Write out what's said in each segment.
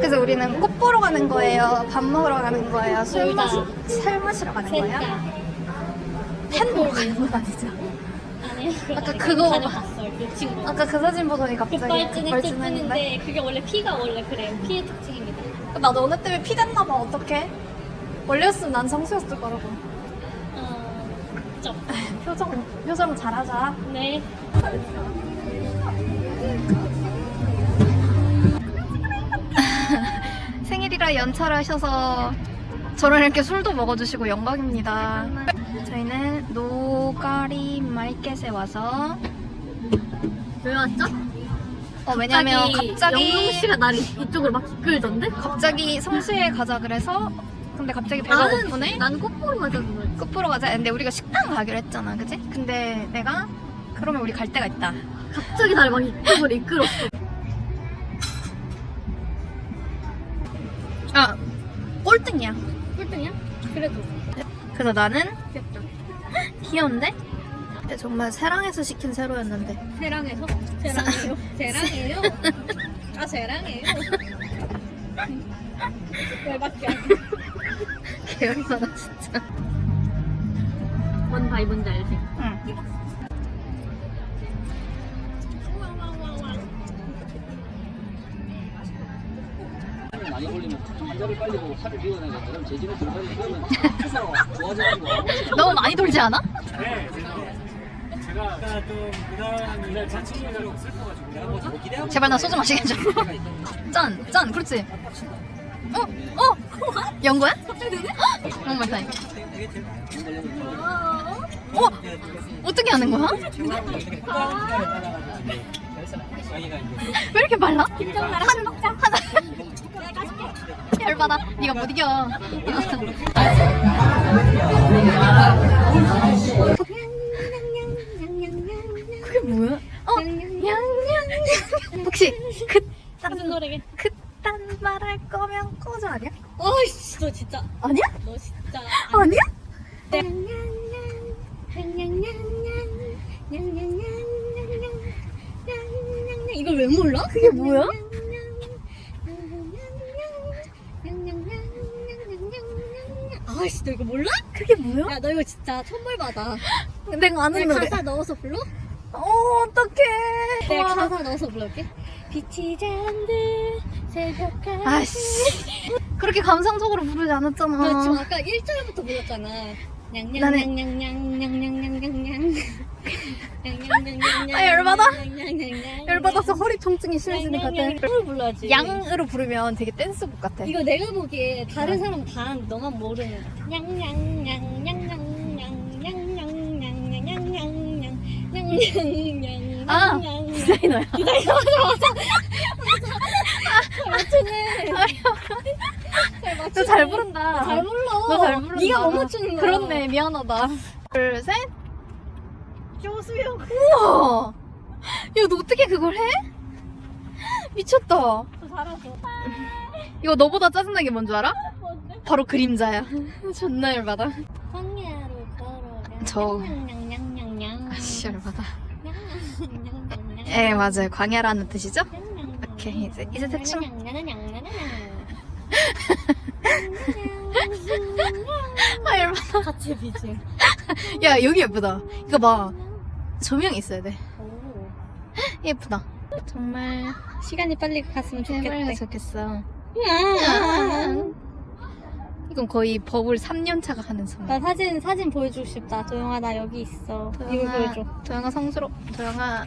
그래서 우리는 꽃 보러 가는 거예요. 밥 먹으러 가는 거예요. 술. 마시, 술 마시러 가는 거예요. 팬 보러 가는 건 아니죠. 아니요. 아까 그거. 그 친구. 아까 그 사진 보더니 갑자기 급발진을 급발진했는데. 뜯는데 그게 원래 피가 원래 그래요. 피의 특징입니다. 나 너네 때문에 피 됐나 봐. 어떡해? 원래였으면 난 성수였을 거라고. 어, 점. 표정 표정 잘하자. 네. 연차를 하셔서 저를 이렇게 술도 먹어주시고 영광입니다. 저희는 노가리 마이켓에 와서 왜 왔죠? 어 왜냐면 갑자기 영동 씨가 나를 이쪽으로 막 이끌던데? 갑자기 성수에 가자 그래서 근데 갑자기 배가 나는 고프네. 난 꽃보러 가자는 거지. 가자. 근데 우리가 식당 가기로 했잖아, 그지? 근데 내가 그러면 우리 갈 데가 있다. 갑자기 나를 막 이쪽으로 이끌었어. 꼴등이야. 꼴등이야? 그래도 그래서 나는 귀엽다. 귀여운데? 근데 정말 세랑에서 시킨 세로였는데 세랑에서? 세랑해요? 세랑해요? 아 세랑해요? 열받게 개열받아 진짜. 뭔 바이 뭔지 알지? 응. 많이 올리면 관절을 빨리 보고 살을 비워내는 것처럼 재질을 들어가는 그러면 좋아져가지고 너무 많이 돌지 않아? 제가 제가 좀 그다음 제 친구들하고 슬퍼가지고 내가 뭐 기대하고 제발 나 소주 마시게 해줘. 짠, 짠, 그렇지. 어, 어, 연 거야? 어, 어, 어떻게 하는 거야? 왜 이렇게 빨라? 한 먹자. 하나. 열받아. 네가 못 이겨. 그게 뭐야? 어, 양양. 혹시 그 천벌 받아 내가 아는 내가 노래. 가사 넣어서 불러? 어, 어떡해. 내가 와. 가사 넣어서 불러올게 빛이 잔듯 새벽까지 아씨. 그렇게 감상적으로 부르지 너 지금 않았잖아. 아까 1절부터 불렀잖아 나는- 냥냥냥냥냥냥냥냥냥 아, 열받아. 열받아서 허리 통증이 심해지는 것 같아. 냥냥냥을 불러야지 양으로 부르면 되게 댄스곡 같아. 이거 내가 보기에 다른 사람 다 너만 모르는 냥냥냥냥 아, 디자이너야. 디자이너 잘 부른다. 잘 불러. 너잘 부른다. 네가 못 맞추는 거야. 그렇네 미안하다. 둘 셋. 교수형. 우와. 야너 어떻게 그걸 해? 미쳤다. 잘하죠. 이거 너보다 짜증난 게 뭔지 알아? 바로 그림자야. 존나 열받아. 저. 냥냥냥냥. 아씨, 열받아. 예, 맞아요. 광야라는 뜻이죠? 오케이, 이제, 이제 대충. 아, 열받아. 같이 비지 야, 여기 예쁘다. 이거 봐. 조명이 있어야 돼. 오. 예쁘다. 정말 시간이 빨리 갔으면 해봐야 좋겠대 좋겠어. 음. 이건 거의 버블 3년 차가 하는 소리. 나 사진 사진 보여주고 싶다 도영아 나 여기 있어 이거 보여줘 도영아 성스러. 도영아,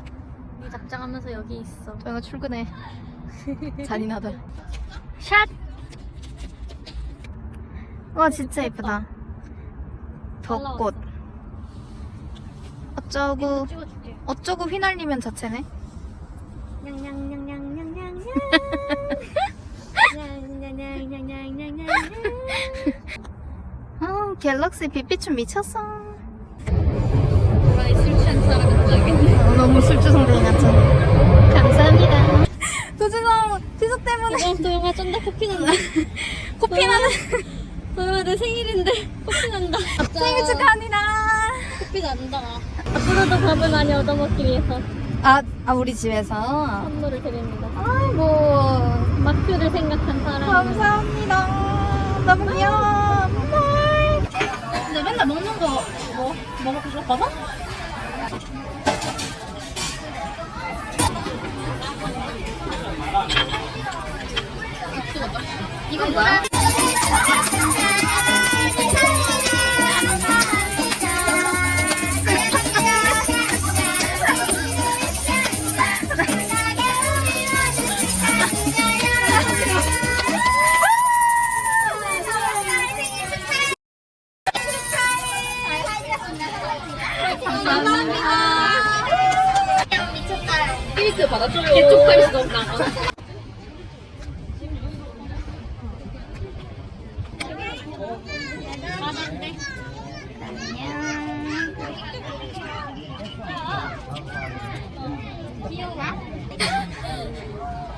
네 답장하면서 여기 있어 도영아 출근해. 잔인하다. 샷. 와 진짜 예쁘다. 벚꽃. 어쩌고 찍어줄게 어쩌고 휘날리면 자체네. 냥냥냥냥냥냥냥 냥냥냥냥냥냥 냥 어, 갤럭시 빛비춤 미쳤어. 도라이 술 취한 사람 같다겠네. 어, 너무 술주성대인 같잖아. 감사합니다. 도진아, 피자 때문에. 이번 도영아 쩐다. 코피 난다. 코피 나는 도영아 내 생일인데 코피 난다. 생일 축하합니다. 코피 난다. 앞으로도 밥을 많이 얻어먹기 위해서 아, 아 우리 집에서? 선물을 드립니다. 아이고. 마크를 생각한 감사합니다. 너무 귀여워. 근데 맨날 먹는 거 뭐? 뭐 먹고 싶어서? 이건 뭐야? 개쪽팔 수가 없나.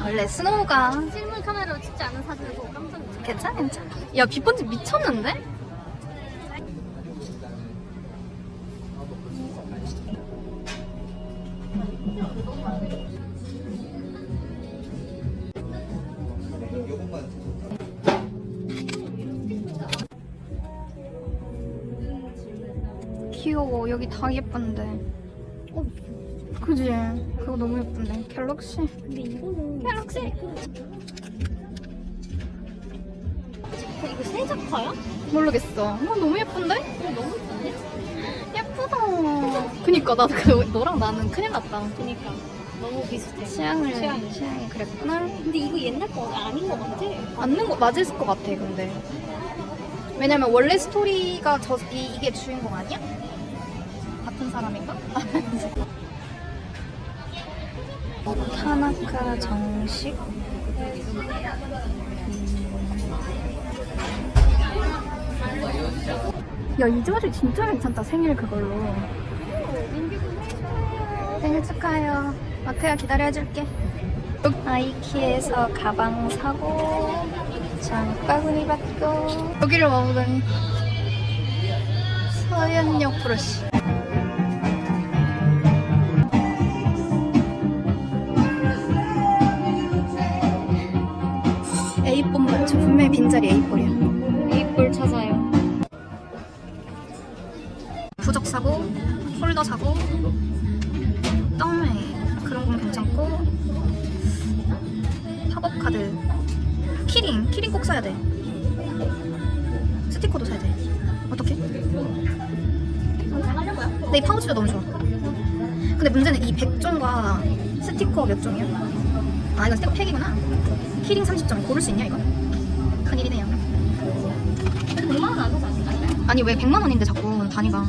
원래 스노우가 실물 카메라로 찍지 않은 사진을 보고 깜짝 놀랐어. 괜찮아 괜찮아. 야 빗번지 미쳤는데? 그지? 그거 너무 예쁜데 갤럭시 근데 이거는 갤럭시 이거 새 작화야? 모르겠어 어, 너무 예쁜데? 어, 너무 예쁜데? 예쁘다. 그니까 나그 너랑 나는 큰일 났다. 그니까 너무 비슷해. 취향을 취향이. 취향이 그랬구나. 근데 이거 옛날 거 아닌 것 같아. 맞는 거 맞을 것 같아 근데. 왜냐면 원래 스토리가 저 이, 이게 주인공 아니야? 같은 사람인가? 타나카 정식. 야, 이 자리 진짜 괜찮다. 생일 그걸로. 생일 축하해요. 마크야 기다려줄게. 아이키에서 가방 사고 장바구니 받고 여기를 와보다니 서현역 브러쉬 분명히 빈자리 A4이야 이걸 찾아요. 부적 사고 폴더 사고 떡메 그런 건 괜찮고 팝업 카드 키링 키링 꼭 사야 돼 스티커도 사야 돼 어떻게? 근데 이 파우치도 너무 좋아 근데 문제는 이 백종과 스티커 몇 종이야? 아 이건 스티커 팩이구나 키링 30점 고를 수 있냐 이거? 큰일이네요 100만 원안 사지 않을까요? 아니 왜 100만 원인데 자꾸 단위가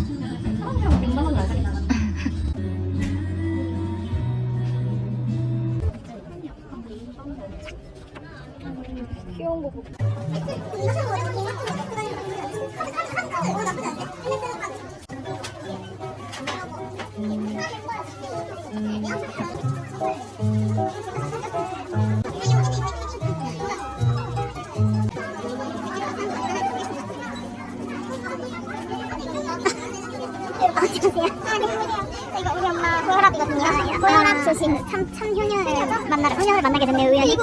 안녕하세요. 저희가 우리 엄마 고혈압이거든요. 고혈압 조심. 참, 참 효녀를 만나러, 효녀를 만나게 됐네요, 우연히.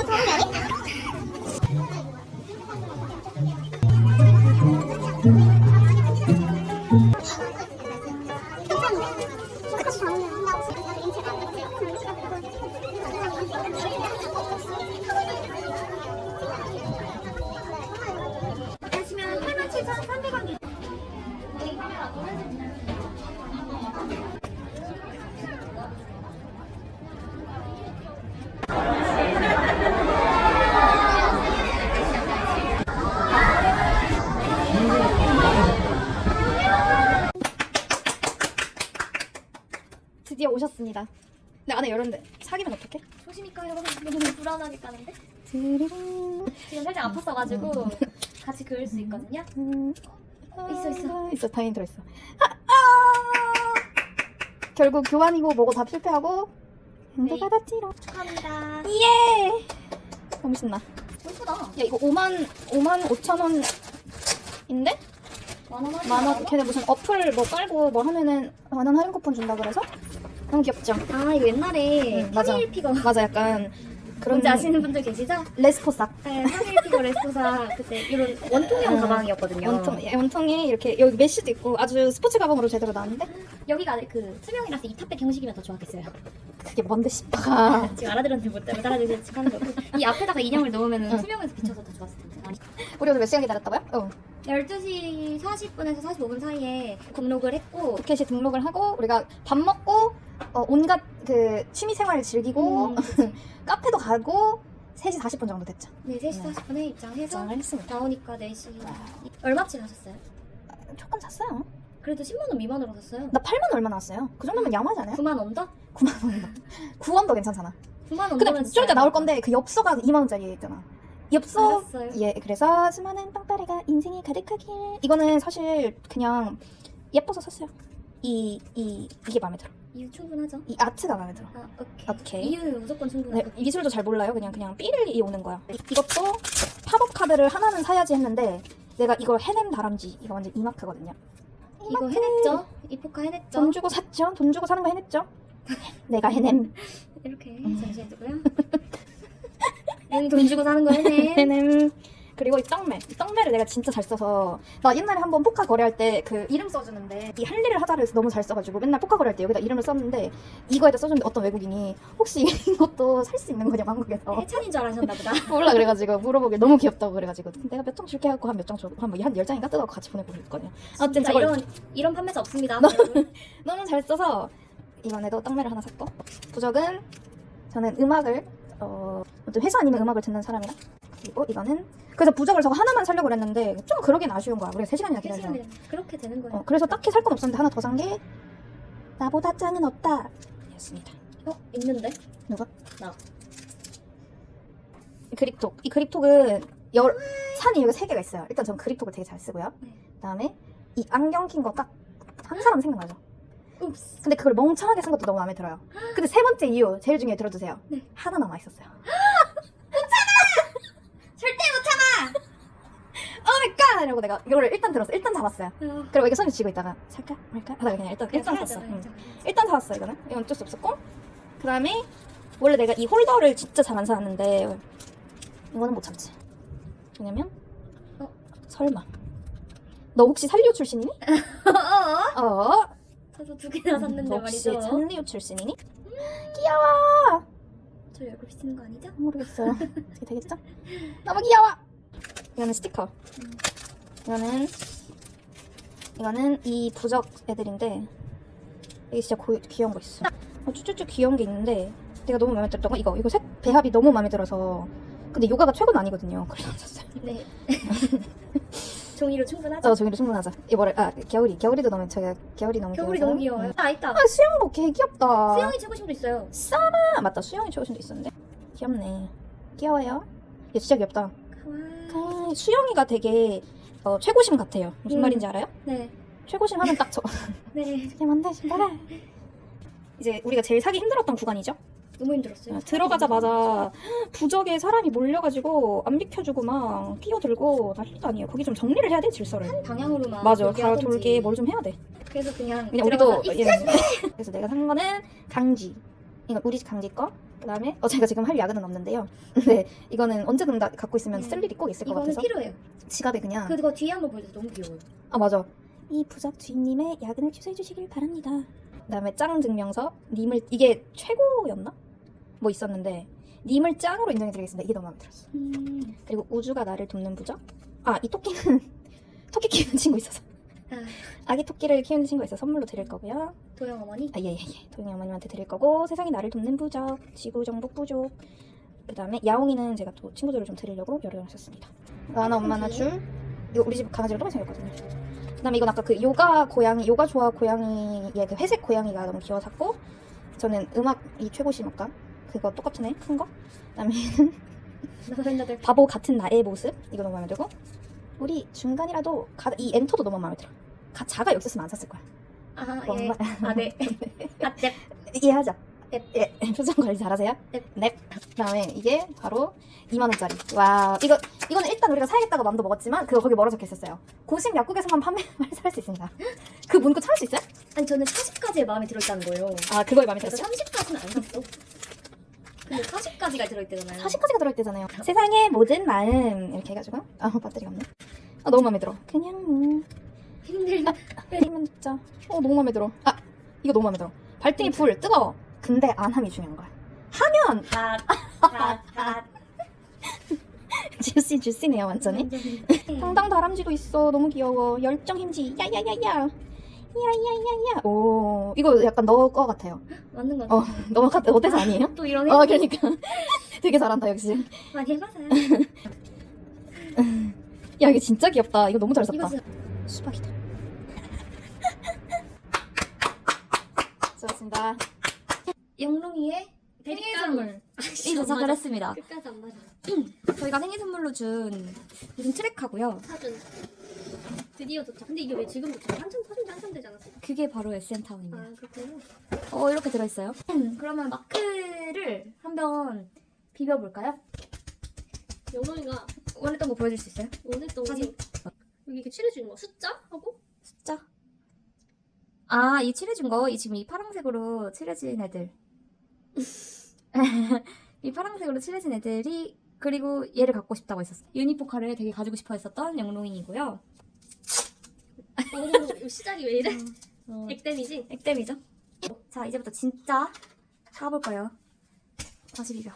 오셨습니다 근데 안에 열었는데 사기면 어떡해? 조심히 까요. 너무 불안하게 까는데? 드리링 지금 살짝 아팠어가지고 같이 그을 수 있거든요. 있어, 있어. 있어 다행히 들어있어 아, 아! 결국 교환이고 뭐고 다 실패하고 네. 받았지롱 축하합니다. 예 너무 신나 예쁘다. 야 이거 5만 5만 5천 원인데 만원 만원 걔네 무슨 어플 뭐 깔고 뭐 하면은 만원 할인 쿠폰 준다 그래서 너무 귀엽죠? 아 이거 옛날에 응, 맞아. 페니일피가 맞아 약간 그런 뭔지 아시는 분들 계시죠? 레스포사 네, 피고 레스토사 그때 이런 원통형 음, 가방이었거든요. 원통 예, 원통이 이렇게 여기 메쉬도 있고 아주 스포츠 가방으로 제대로 나왔는데 여기가 그 투명이라서 이탑백 형식이면 더 좋았겠어요. 그게 뭔데 싶다가 지금 알아들었는지 못못 알아들을지 하는 거고 이 앞에다가 인형을 넣으면 응. 투명해서 비춰서 더 좋았을 텐데. 아니, 우리 오늘 몇 시간 기다렸다고요? 어 12시 40분에서 45분 사이에 등록을 했고 푸켓에 등록을 하고 우리가 밥 먹고 어, 온갖 그 취미 생활을 즐기고 음, 카페도 가고 3시 40분 정도 됐죠. 네, 3시 40분에 입장해서 입장을 했습니다. 나오니까 4시 얼마치 하셨어요? 조금 샀어요. 그래도 10만 원 미만으로 샀어요. 나 8만 얼마 나왔어요. 그 정도면 양호하지 않아요? 9만 언더? 9만 원. 9원도 괜찮잖아. 9만 언더면 근데 좀 이따 나올 건데 그 엽서가 2만 원짜리 있잖아. 엽서 알았어요. 예 그래서 수많은 빵빠레가 인생이 가득하길 이거는 사실 그냥 예뻐서 샀어요. 이 이 이 게 마음에 들어. 이유 충분하죠? 이 아트가 마음에 들어. 아, 오케이. 오케이. 이유는 무조건 네, 충분하고. 미술도 잘 몰라요. 그냥 그냥 삐릴이 오는 거야. 이것도 팝업 카드를 하나는 사야지 했는데 내가 이걸 해냄 다람쥐 이거 완전 이마크거든요. 이거 해냈죠? 이포카 해냈죠? 돈 주고 샀죠. 돈 주고 사는 거 해냈죠. 내가 해냄. 이렇게 음. 잠시만요. 돈 주고 사는 거 해내. 해냄. 그리고 이 떡메. 이 떡메를 내가 진짜 잘 써서 나 옛날에 한번 포카 거래할 때 그 이름 써주는데 이할 일을 하다를 너무 잘 써가지고 맨날 포카 거래할 때 여기다 이름을 썼는데 이거에다 써주는데 어떤 외국인이 혹시 이것도 살 수 있는 거냐고 한국에서 해찬인 줄 알았나 보다. 몰라 그래가지고 물어보길 너무 귀엽다고 그래가지고 내가 몇 장 줄게 하고 한 몇장 주고 한뭐한 열 장인가 뜯어갖고 같이 보내고 그랬거든요. 아무튼 진짜 저걸 이런 이런 판매자 없습니다. 너무 잘 써서 이번에도 떡메를 하나 샀고 부적은 저는 음악을 어 어떤 회사 아니면 음악을 듣는 사람이라 그리고 이거는 그래서 부적을 저거 하나만 사려고 그랬는데 좀 그러긴 아쉬운 거야 우리가 3시간이나 기다려서 그렇게 되는 거예요. 어, 그래서 딱히 살 건 없었는데 하나 더 산 게 나보다 짱은 없다 였습니다 어? 있는데? 누가? 나. 이 그립톡 이 그립톡은 열 산 이유가 3개가 있어요 일단 전 그립톡을 되게 잘 쓰고요 네. 그다음에 이 안경 낀 거 딱 한 사람 생각나죠 읍스. 근데 그걸 멍청하게 쓴 것도 너무 마음에 들어요. 근데 세 번째 이유 제일 중요해 들어주세요. 네. 하나 남아 있었어요. 절대 못 참아. 오마 이러고 내가 이거를 일단 들었어. 일단 잡았어요. 어. 그리고 이게 손에 쥐고 있다가 살까 말까 하다가 그냥 일단 일단 사야죠, 샀어. 응. 일단 사왔어 이거는. 이건 어쩔 수 없었고. 그다음에 원래 내가 이 홀더를 진짜 잘 안 사는데 이거는 못 참지. 왜냐면 어? 설마 너 혹시 살리오 출신이니? 어? 어? 저도 두 개나 샀는데 너 혹시 말이죠. 산리오 출신이니? 귀여워. 저 얼굴 비치는 거 아니죠? 모르겠어요. 어떻게 되겠죠? 너무 귀여워. 이거는 스티커. 이거는 이거는 이 부적 애들인데 이게 진짜 고, 귀여운 거 있어. 어, 쭈쭈쭈 귀여운 게 있는데 내가 너무 마음에 들었던 거 이거 이거 색 배합이 너무 마음에 들어서 근데 요가가 최고는 아니거든요. 그래서 샀어요. 네. 종이로 충분하죠? 어 저기로 충분하자. 이거를 아 겨울이 겨울이도 너무 제가 겨울이 너무 겨울이. 너무 귀여워요. 아 있다. 아 수영복 개 귀엽다. 수영이 최고신도 있어요. 아 맞다 수영이 최고신도 있었는데 귀엽네. 귀여워요. 얘 진짜 귀엽다. 가와. 아, 수영이가 되게 어, 최고심 같아요. 무슨 음. 말인지 알아요? 네. 최고심 하면 딱 저. 네. 이게 뭔데 신발아? 이제 우리가 제일 사기 힘들었던 구간이죠. 너무 힘들었어요. 어, 들어가자마자 부적에 사람이 몰려가지고 안 비켜주고 막 끼어들고 난리도 아니에요. 거기 좀 정리를 해야 돼 질서를. 한 방향으로만 맞아, 돌게 가 하든지. 돌게 뭘 좀 해야 돼. 그래서 그냥 그냥 우리도 들어가서 예. 그래서 내가 산 거는 강지. 이건 우리 집 강지 거. 그다음에 어 제가 지금 할 야근은 없는데요. 근데 이거는 언제든 다 갖고 있으면 음. 쓸 일이 꼭 있을 것 이거는 같아서 필요해요. 지갑에 그냥 그거 뒤에 한번 보여줘서 너무 귀여워요. 아 맞아. 이 부적 주인님의 야근을 취소해 주시길 바랍니다. 그다음에 짱 증명서 님을 이게 최고였나? 뭐 있었는데 님을 짱으로 인정해 드리겠습니다. 이게 너무 마음에 들었어. 음. 그리고 우주가 나를 돕는 부적. 아 이 토끼는 토끼 키우는 친구 있어서 아, 아기 토끼를 키우는 친구 있어 서 선물로 드릴 거고요. 도영 어머니. 아 예 예 예. 도영이 어머님한테 드릴 거고 세상이 나를 돕는 부적, 지구 정복 부족. 그 다음에 야옹이는 제가 또 친구들을 좀 드리려고 여러 개 샀습니다. 이거 하나 엄마 하나 줄. 이거 우리 집 강아지랑 똑같이 생겼거든요. 그 다음에 이건 아까 그 요가 고양이, 요가 좋아 고양이의 그 회색 고양이가 너무 귀여워 샀고 저는 음악 이 최고심 아까 그거 똑같은 애 큰 거. 그 다음에 나ven자들 바보 같은 나의 모습 이거 너무 마음에 들고 우리 중간이라도 가, 이 엔터도 너무 마음에 들어. 가, 자가 여기 있었으면 안 샀을 거야. 아 예. 뭔가 아 네. 아 네. 이해하자. 넵. 예, 표정 관리 잘하세요? 넵. 넵. 그다음에 이게 바로 2만 원짜리. 와, 이거 이거는 일단 우리가 사야겠다고 마음도 먹었지만 그거 거기 뭐라 적혀 있었어요. 고심 약국에서만 판매할 수 있습니다. 그 문구 찾을 수 있어요? 아니 저는 40까지의 마음에 들었다는 거예요. 아, 그거에 마음에 그래서 들었어요? 30까지는 안 샀어. 근데 40까지가 들어있대잖아요. 40까지가 들어있대잖아요. 세상의 모든 마음 이렇게 해가지고 아 배터리가 없네. 아 너무 마음에 들어. 그냥 뭐 힘들다. 때리면 진짜 어 너무 마음에 들어. 아 이거 너무 마음에 들어. 발등에 불 뜨거워. 근데 안 함이 중요한 거야. 하면 다, 다, 다. 주시 주시네요 완전히. 당당 다람쥐도 있어. 너무 귀여워. 열정 힘지. 야야야야. 야야야야. 오 이거 약간 너 거 같아요. 맞는 거어 너무 같아. 어때서 아니에요? 또 이런 어 그러니까 되게 잘한다 역시. 많이 해봐서요. 야 이게 진짜 귀엽다. 이거 너무 잘 이거 샀다. 진짜 수박이다. 수고 하셨습니다. 영롱이의 생일 선물. 이 도착을 했습니다. 끝까지 안 맞아. 저희가 생일 선물로 준 무슨 트랙하고요. 사준. 드디어 도착. 근데 이게 왜 지금 도착? 한참 사준 지 한참 되지 않았어? 그게 바로 SN타운입니다. 아 그렇구나. 어 이렇게 들어있어요. 그러면 마크를 한번 비벼볼까요? 영원이가 원래 했던 거 보여줄 수 있어요? 오늘 또 사진. 여기 이렇게 칠해주는 거 숫자 하고. 아, 이 칠해준 거, 이 지금 이 파란색으로 칠해진 애들. 이 파란색으로 칠해진 애들이, 그리고 얘를 갖고 싶다고 했었어. 유니포카를 되게 가지고 싶어 했었던 영롱이고요. 오 이거 시작이 왜 이래? 어, 액땜이지? 액땜이죠? 자, 이제부터 진짜 까볼 거예요. 다시 비벼.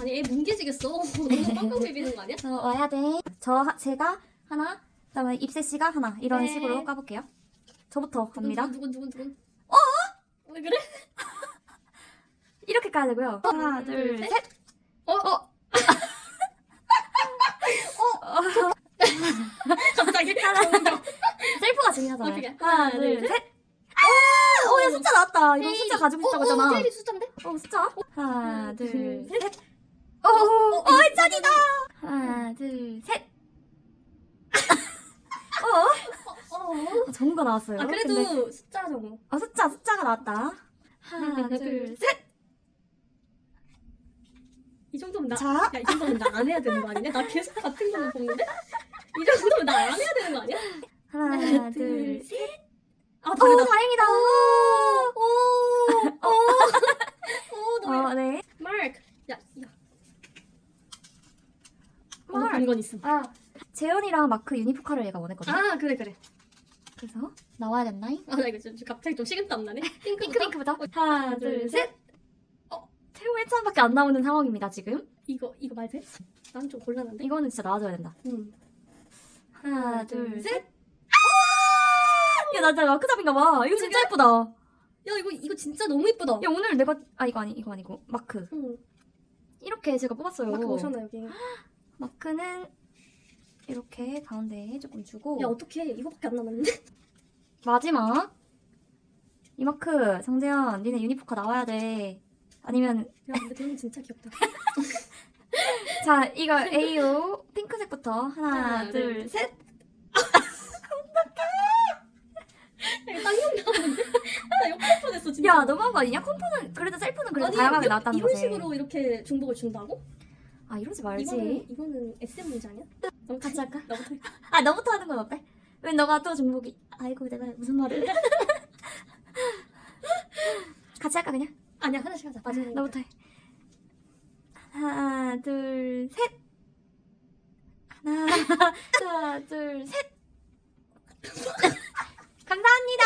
아니 애 뭉개지겠어. 너무 빵빵 비비는 거 아니야? 저 와야 돼. 저, 하- 제가 하나, 그 다음에 입새씨가 하나. 이런 네. 식으로 까볼게요. 저부터 갑니다. 누군 누군 누군. 왜 그래? 이렇게 까야 되고요. 하나, 둘, 셋. 어? 어. 갑자기 셀프가 중요하잖아요. 하나, 둘, 둘, 셋. 아! 어, 야, 숫자 나왔다. 이런 숫자 가지고 어, 어, 했잖아. 제일이 숫자인데? 어, 숫자. 하나, 둘, 둘, 셋. 어, 어, 어, 짠이다. 하나, 둘, 셋. 어? 좋은 거 나왔어요. 아 근데- 그래도 숫자 정도. 어, 숫자, 숫자가 나왔다. 하나, 둘, 셋. 이 정도면 나. 자. 야, 이 정도면 나 안 해야 되는 거 아니냐? 나 계속 같은 거만 보는데? 이 정도면 나 안 해야 되는 거 아니야? 하나, 둘, 셋. 아, 오. 다행이다. 오, 오, 오, 너무 어, 네. 마크. 야, 야. 어, 마크. 본건 있음. 아, 재현이랑 마크 유니포카를 얘가 원했거든요. 아, 그래, 그래. 그래서 나와야 됐나잉? 아, 나 이거 지금 갑자기 좀 식은땀 나네. 핑크 핑크부터 하나 둘, 둘 셋. 어 태호 1차밖에 안 나오는 상황입니다 지금. 이거, 이거 말 돼? 난 좀 곤란한데? 이거는 진짜 나와줘야 된다. 응. 하나 둘 셋. 야 나 진짜 마크잡인가 봐. 이거 진짜 예쁘다. 야, 이거, 이거 진짜 너무 이쁘다. 야 오늘 내가 아 이거 아니 이거 아니고 마크 응. 이렇게 제가 뽑았어요. 마크 오셨나, 여기? 마크는 이렇게 가운데에 조금 주고 야, 어떡해. 이거밖에 안 남았는데? 마지막 이 마크 정재현 니네 유니포카 나와야 돼. 아니면 야, 근데 거 진짜 귀엽다. 자, 이거 AO 핑크색부터 하나, 하나, 둘, 둘, 셋. 이거 쌍욕 나오는데? 나 욕할 뻔했어, 진짜. 야, 너무한 거 아니냐? 콤포는 그래도 셀프는 그래도 다양하게 이- 나왔다는 이런 거지. 식으로 이렇게 중복을 준다고? 아, 이러지 말지. 이거는, 이거는 SM 문제 아니야? 너무 같이 할까? 너부터 해. 아, 너부터 하는 건 어때? 왜 너가 또 중복이? 아이고, 내가 무슨 말을? 같이 할까 그냥? 아니야, 하나씩 하자. 마지막에. 너부터 해. 하나, 둘, 셋. 하나, 하나, 둘, 셋. 감사합니다.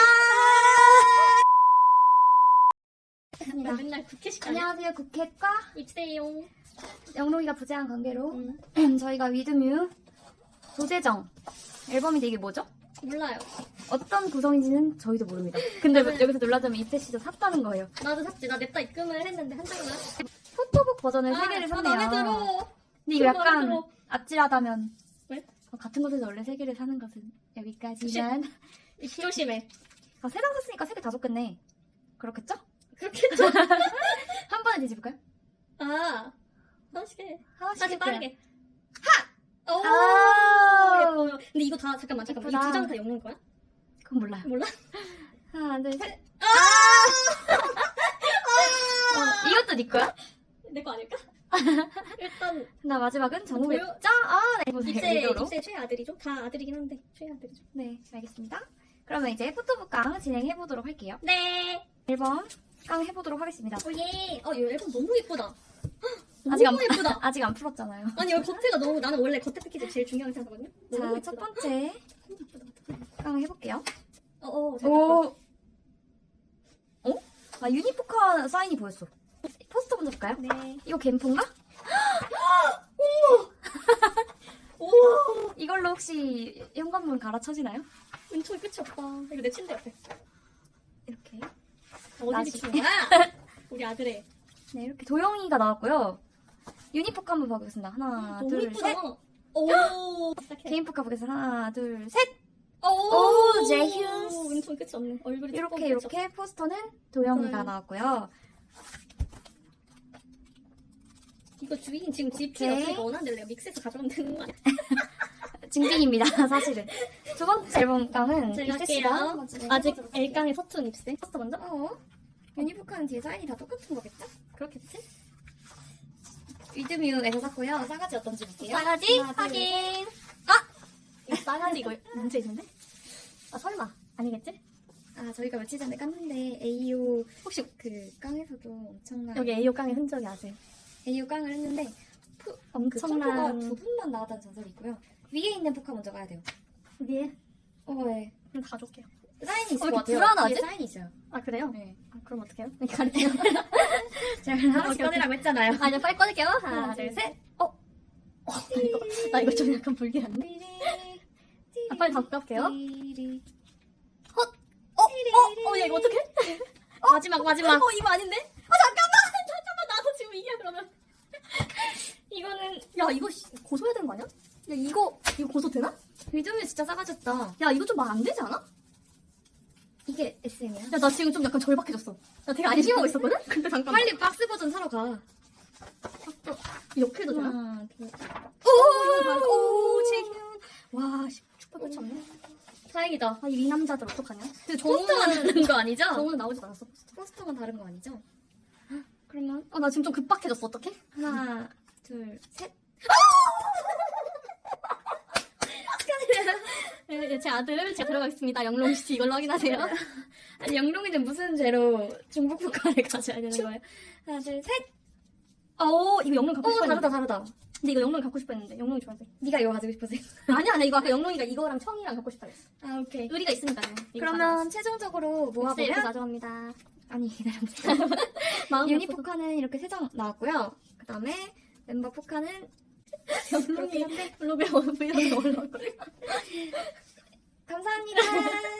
나 맨날 국회식 아니야? 안녕하세요, 국회과 입세용. 영롱이가 부재한 관계로 응. 저희가 위드뮤 조재정 앨범인데 이게 뭐죠? 몰라요. 어떤 구성인지는 저희도 모릅니다. 근데 여기서 놀라자면 이태 씨도 샀다는 거예요. 나도 샀지. 나 냅다 입금을 했는데 한 장만. 포토북 버전을 세 개를 아, 샀네요. 마음에 들어. 근데 이거 약간 들어. 아찔하다면 왜? 어, 같은 곳에서 원래 세 개를 사는 것은 여기까지만. 입 조심해. 아, 세장 샀으니까 세 개 다 줬겠네. 그렇겠죠? 그렇겠죠? 한 번에 뒤집을까요? 아. 하나씩 해. 하나씩. 빠르게. 하! 오! 아, 예뻐요. 근데 이거 다, 잠깐만, 잠깐만. 이 예쁘다. 두장 다 엮는 거야? 그건 몰라요. 몰라? 하나, 둘, 셋. 아! 어, 이것도 네 거야? 내 거 아닐까? 일단, 나 마지막은 정우의 보여- 짱! 아, 네. 보세요. 입세. 입세 최아들이죠? 다 아들이긴 한데, 최아들이죠. 네, 알겠습니다. 그러면 이제 포토북강 진행해 보도록 할게요. 네! 앨범 깡 해보도록 하겠습니다. 오예. 어, 이 앨범 너무 예쁘다. 아직 안 너무 예쁘다. 아직 안 풀었잖아요. 아니, 여기 겉에가 너무 나는 원래 겉에 패키지 제일 중요하게 생각하거든요. 자, 첫 예쁘다. 번째 깡 해볼게요. 어, 어, 잘 오. 어? 아 유니포카 사인이 보였어. 포스터 먼저 볼까요? 네. 이거 갬폰가? 오, 이걸로 혹시 현관문 갈아쳐지나요? 은총이 끝이 없다. 이거 내 침대 옆에. 이렇게. 어디 나시. 비추는 거야? 우리 아들의. 네, 이렇게 도영이가 나왔고요. 유니포카 한번 보겠습니다. 하나, 너무 둘, 예쁘다. 셋. 오, 시작해. 개인 포카 보겠습니다. 하나, 둘, 셋. 오, 오, 제휴스. 은총 끝이 없네. 얼굴이 이렇게 조금. 이렇게 포스터는 도영이가 음. 나왔고요. 이거 주인 지금 집 오케이. 없으니까 원하는 대로 내가 믹스해서 가져가면 되는 거 아니야? 증빙입니다, 사실은. 두 번째 앨범 깡은 제가 입세씨가 할게요. 아직 L깡의 서툰 입세. 퍼스터 먼저? 어? 유니포카는 뒤에 사인이 다 똑같은 거겠죠? 그렇겠지? 위드뮤에서 샀고요. 싸가지 어떤지 볼게요. 싸가지 확인. 이 싸가지 이거 문제 있는데? 아 설마 아니겠지? 아, 저희가 며칠 전에 깠는데 AO 혹시 그 깡에서도 엄청난 여기 A호 깡의 흔적이 아세요? AO 깡을 했는데 그 포카가 엄청난 두 분만 나왔다는 전설이 있고요. 위에 있는 포카 먼저 가야 돼요. 위에 어, 네. 그럼 다 줄게요. 사인이 있을 어, 것 이렇게 같아요. 불안하지? 사인이 있어요. 아 그래요? 네. 아, 그럼 어떡해요? 가릴게요. 제가 하나씩 꺼내라고 했잖아요. 아니야 빨리 꺼낼게요. 하나 하나, 둘 둘, 셋. 어. 어, 나 이거 나 이거 좀 약간 불길한데. 아, 빨리 갖고 갈게요. 띠리. 어, 어, 어, 야, 이거 어떡해? 마지막, 마지막. 어, 이거 아닌데? 어, 잠깐만! 잠깐만, 나도 지금 이게 그러면. 이거는, 야, 이거 씨, 고소해야 되는 거 아니야? 야, 이거, 이거 고소 되나? 위드뮤 진짜 싸가졌다. 야, 이거 좀 말 안 되지 않아? 이게 SM이야? 야, 나 지금 좀 약간 절박해졌어. 나 되게 안 심하고 있었거든? 근데 잠깐만. 빨리 박스 버전 사러 가. 옆에도 되나? 하나, 둘. 오, 오, 재현. 와, 씨, 축복 끝이 없네. 다행이다. 아, 이 남자들 어떡하냐? 근데 포스터가 다른 거 아니죠? 정우는 나오지도 않았어. 포스터가 다른 거 아니죠? 그러면 아, 나 지금 좀 급박해졌어. 어떡해? 하나, 둘, 셋. 네, 네, 제 아들 제가 들어가겠습니다. 영롱 씨 이걸로 확인하세요. 아니, 영롱이는 무슨 죄로 중복 포카를 가져야 되는 거예요? 하나, 둘, 셋. 어, 이거 영롱 갖고 오, 싶었는데. 다르다, 다르다. 근데 이거 영롱 갖고 싶었는데 영롱이 좋아하세요. 네가 이거 가지고 싶으세요? 아니야, 아니야. 이거 아까 영롱이가 이거랑 청이랑 갖고 싶다 그랬어. 아, 오케이. 의리가 있으니까요. 이거 그러면 최종적으로 이렇게 모아보면 가져갑니다. 아니 기다려보세요. 마음 유니 포카는 이렇게 세 장 나왔고요. 그 다음에 멤버 포카는 영롱이 블로그에 브이로그 올라올 거예요. 감사합니다.